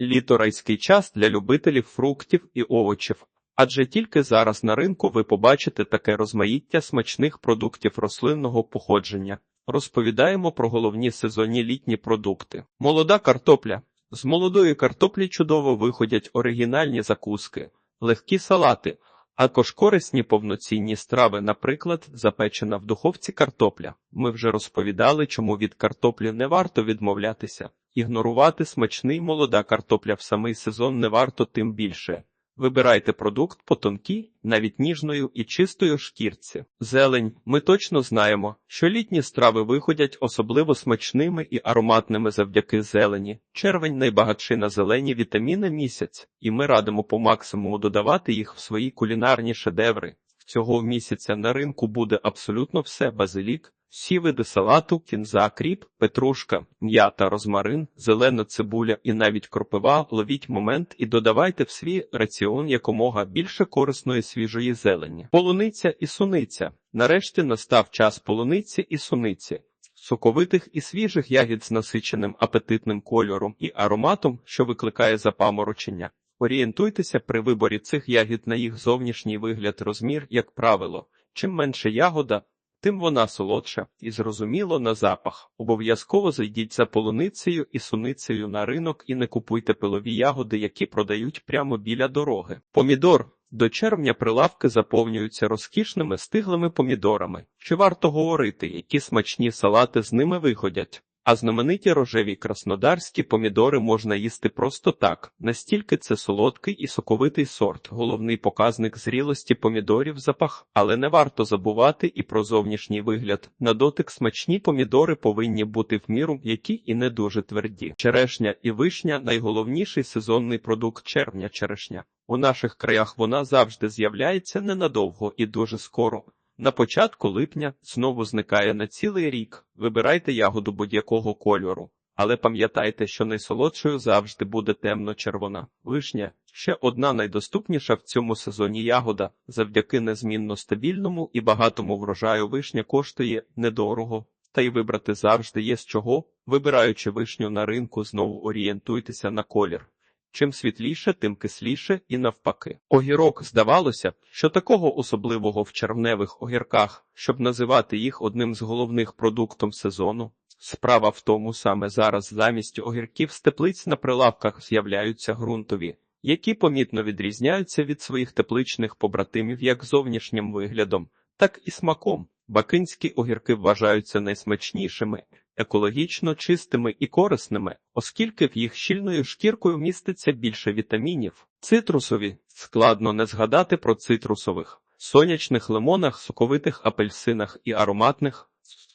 Літо райський час для любителів фруктів і овочів, адже тільки зараз на ринку ви побачите таке розмаїття смачних продуктів рослинного походження. Розповідаємо про головні сезонні літні продукти. Молода картопля. З молодої картоплі чудово виходять оригінальні закуски, легкі салати, також корисні повноцінні страви, наприклад, запечена в духовці картопля. Ми вже розповідали, чому від картоплі не варто відмовлятися. Ігнорувати смачний молода картопля в самий сезон не варто тим більше. Вибирайте продукт по тонкій, навіть ніжною і чистою шкірці. Зелень. Ми точно знаємо, що літні страви виходять особливо смачними і ароматними завдяки зелені. Червень найбагатший на зелені вітаміни місяць, і ми радимо по максимуму додавати їх в свої кулінарні шедеври. Цього місяця на ринку буде абсолютно все базилік, всі види салату, кінза, кріп, петрушка, м'ята, розмарин, зелена цибуля і навіть кропива. Ловіть момент і додавайте в свій раціон якомога більше корисної свіжої зелені. Полуниця і суниця. Нарешті настав час полуниці і суниці. Соковитих і свіжих ягід з насиченим апетитним кольором і ароматом, що викликає запаморочення. Орієнтуйтеся при виборі цих ягід на їх зовнішній вигляд розмір, як правило. Чим менше ягода, тим вона солодша і зрозуміло на запах. Обов'язково зайдіть за полуницею і суницею на ринок і не купуйте пилові ягоди, які продають прямо біля дороги. Помідор. До червня прилавки заповнюються розкішними стиглими помідорами. Чи варто говорити, які смачні салати з ними виходять? А знамениті рожеві краснодарські помідори можна їсти просто так, настільки це солодкий і соковитий сорт, головний показник зрілості помідорів запах, але не варто забувати і про зовнішній вигляд. На дотик смачні помідори повинні бути в міру, які і не дуже тверді. Черешня і вишня найголовніший сезонний продукт червня черешня. У наших краях вона завжди з'являється ненадовго і дуже скоро. На початку липня знову зникає на цілий рік. Вибирайте ягоду будь-якого кольору, але пам'ятайте, що найсолодшою завжди буде темно-червона. Вишня ще одна найдоступніша в цьому сезоні ягода, завдяки незмінно стабільному і багатому врожаю вишня коштує недорого. Та й вибрати завжди є з чого. Вибираючи вишню на ринку, знову орієнтуйтеся на колір. Чим світліше, тим кисліше і навпаки. Огірок здавалося, що такого особливого в червневих огірках, щоб називати їх одним з головних продуктом сезону. Справа в тому саме зараз замість огірків з теплиць на прилавках з'являються ґрунтові, які помітно відрізняються від своїх тепличних побратимів як зовнішнім виглядом, так і смаком. Бакинські огірки вважаються найсмачнішими, екологічно чистими і корисними, оскільки в їх щільною шкіркою міститься більше вітамінів. Цитрусові складно не згадати про цитрусових, сонячних лимонах, соковитих апельсинах і ароматних.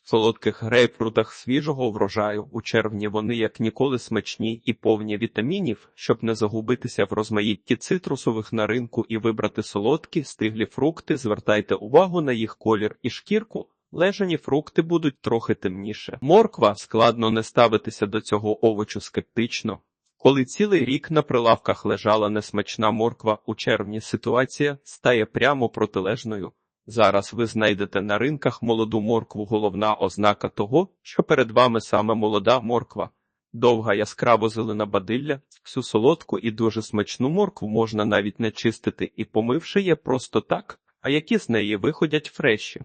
Солодких грейпфрутах свіжого врожаю у червні вони як ніколи смачні і повні вітамінів, щоб не загубитися в розмаїтті цитрусових на ринку і вибрати солодкі стиглі фрукти. Звертайте увагу на їх колір і шкірку. Лежані фрукти будуть трохи темніше. Морква складно не ставитися до цього овочу скептично. Коли цілий рік на прилавках лежала несмачна морква, у червні ситуація стає прямо протилежною. Зараз ви знайдете на ринках молоду моркву головна ознака того, що перед вами саме молода морква. Довга яскраво зелена бадилля, всю солодку і дуже смачну моркву можна навіть не чистити і помивши є просто так, а які з неї виходять фреші.